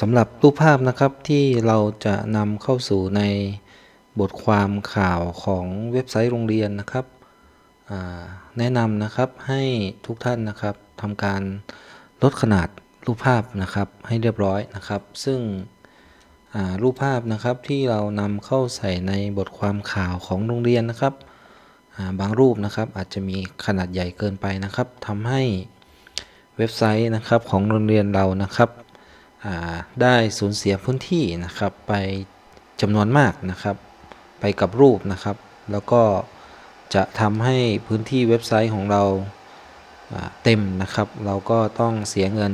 สำหรับรูปภาพนะครับที่เราจะนำเข้าสู่ในบทความข่าวของเว็บไซต์โรงเรียนนะครับ แนะนำนะครับให้ทุกท่านนะครับทำการลดขนาดรูปภาพนะครับให้เรียบร้อยนะครับ ซึ่งรูปภาพนะครับที่เรานำเข้าใส่ในบทความข่าวของโรงเรียนนะครับบางรูปนะครับอาจจะมีขนาดใหญ่เกินไปนะครับทำให้เว็บไซต์นะครับของโรงเรียนเรานะครับ ได้สูญเสียพื้นที่นะครับไปจำนวนมากนะครับ ไปกับรูปนะครับ แล้วก็จะทำให้พื้นที่เว็บไซต์ของเราาเต็มนะครับ เราก็ต้องเสียเงิน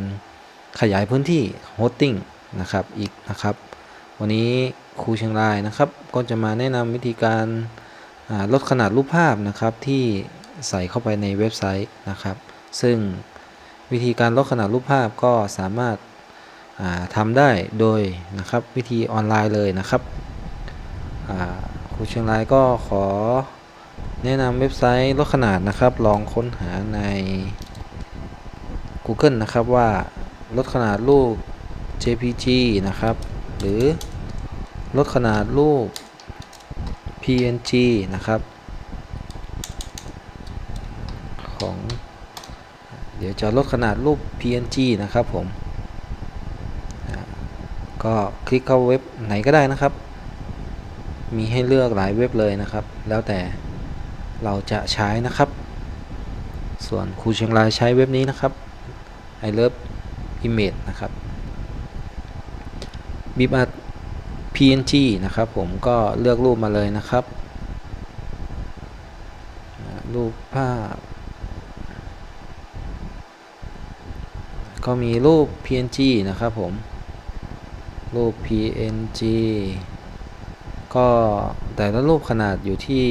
ขยายพื้นที่โฮสติ้งนะครับอีกนะครับ วันนี้ครูเชียงรายนะครับ ก็จะมาแนะนำวิธีการาลดขนาดรูปภาพนะครับที่ใส่เข้าไปในเว็บไซต์นะครับ ซึ่งวิธีการลดขนาดรูปภาพก็สามารถ ทำได้โดยนะครับวิธีออนไลน์เลยนะครับครูเชียงรายก็ขอแนะนำเว็บไซต์ลดขนาดนะครับ ลองค้นหาใน Google นะครับว่าลดขนาดรูป JPG นะครับ หรือลดขนาดรูป PNG นะครับ ของ เดี๋ยวจะลดขนาดรูป PNG นะครับผม ก็คลิกเข้าเว็บไหนก็ได้นะครับ มีให้เลือกหลายเว็บเลยนะครับ แล้วแต่เราจะใช้นะครับ ส่วนครูเชียงรายใช้เว็บนี้นะครับ I love image นะครับบีบอัด PNG นะครับ ผมก็เลือกรูปมาเลยนะครับ รูปภาพ ก็มีรูป PNG นะครับผม รูป PNG ก็แต่ละรูปขนาดอยู่ที่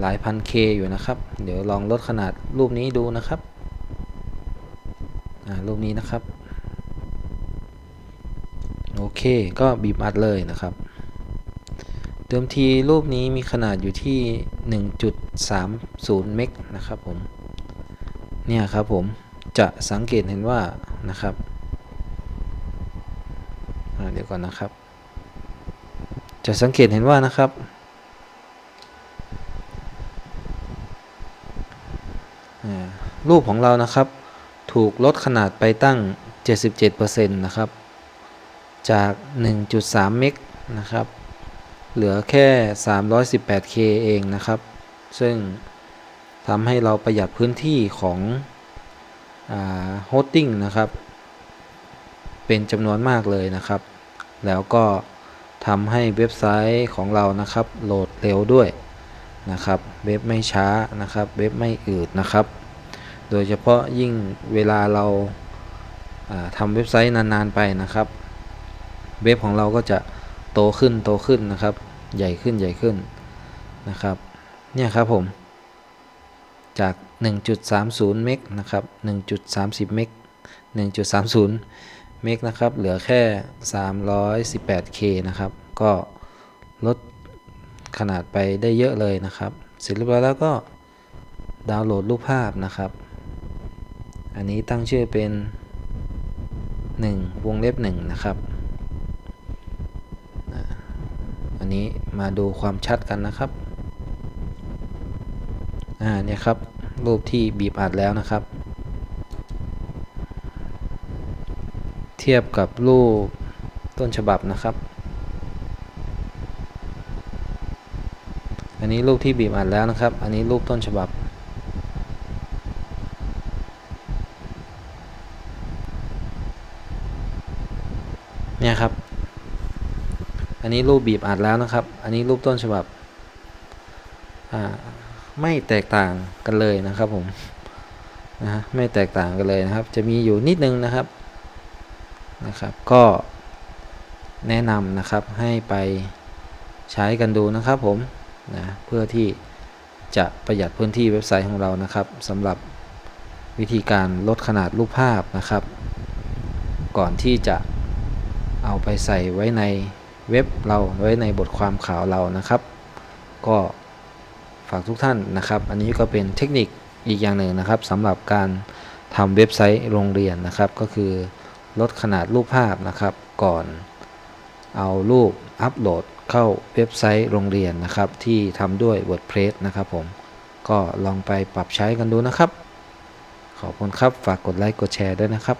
หลายพัน K อยู่นะครับ เดี๋ยวลองลดขนาดรูปนี้ดูนะครับรูปนี้นะครับ โอเค ก็บีบอัดเลยนะครับ เดิมทีรูปนี้มีขนาดอยู่ที่ 1.30 เมกนะครับผม เนี่ยครับผม จะสังเกตเห็นว่านะครับเดี๋ยวก่อนนะครับ จะสังเกตเห็นว่านะครับ รูปของเรานะครับ ถูกลดขนาดไปตั้ง 77%นะครับ จาก 1.3 เมกนะครับ เหลือแค่ 318K เองนะครับ ซึ่งทำให้เราประหยัดพื้นที่ของ โฮสติ้งนะครับ เป็นจำนวนมากเลยนะครับ แล้วก็ทำให้เว็บไซต์ของเรานะครับ โหลดเร็วด้วยนะครับ เว็บไม่ช้านะครับ เว็บไม่อืดนะครับ โดยเฉพาะยิ่งเวลาเราาทำเว็บไซต์นานๆไปนะครับ เว็บของเราก็จะโตขึ้นโตขึ้นนะครับ ใหญ่ขึ้นใหญ่ขึ้นนะครับ เนี่ยครับผม จาก 1.30 เมกนะครับ 1.30 เมก 1.30 เมกนะครับ เหลือแค่ 318K นะครับ ก็ลดขนาดไปได้เยอะเลยนะครับ เสร็จเรียบร้อยแล้วก็ดาวน์โหลดรูปภาพนะครับ อันนี้ตั้งชื่อเป็น 1 วงเล็บ1นะครับ อันนี้มาดูความชัดกันนะครับ อ่าเนี่ยครับ รูปที่บีบอัดแล้วนะครับ เทียบกับรูปต้นฉบับนะครับ อันนี้รูปที่บีบอัดแล้วนะครับ อันนี้รูปต้นฉบับ เนี่ยครับ อันนี้รูปบีบอัดแล้วนะครับ อันนี้รูปต้นฉบับ อ่า ไม่แตกต่างกันเลยนะครับผมนะฮะไม่แตกต่างกันเลยนะครับ จะมีอยู่นิดนึงนะครับนะครับ ก็แนะนำนะครับให้ไปใช้กันดูนะครับผมนะเพื่อที่จะประหยัดพื้นที่เว็บไซต์ของเรานะครับสำหรับวิธีการลดขนาดรูปภาพนะครับ ก่อนที่จะเอาไปใส่ไว้ในเว็บเราไว้ในบทความข่าวเรานะครับ ก็ ฝากทุกท่านนะครับ อันนี้ก็เป็นเทคนิคอีกอย่างหนึ่งนะครับสำหรับการทำเว็บไซต์โรงเรียนนะครับ ก็คือลดขนาดรูปภาพนะครับ ก่อนเอารูปอัปโหลดเข้าเว็บไซต์โรงเรียนนะครับ ที่ทำด้วย WordPress นะครับผมก็ลองไปปรับใช้กันดูนะครับ ขอบคุณครับฝากกดไลค์กดแชร์ด้วยนะครับ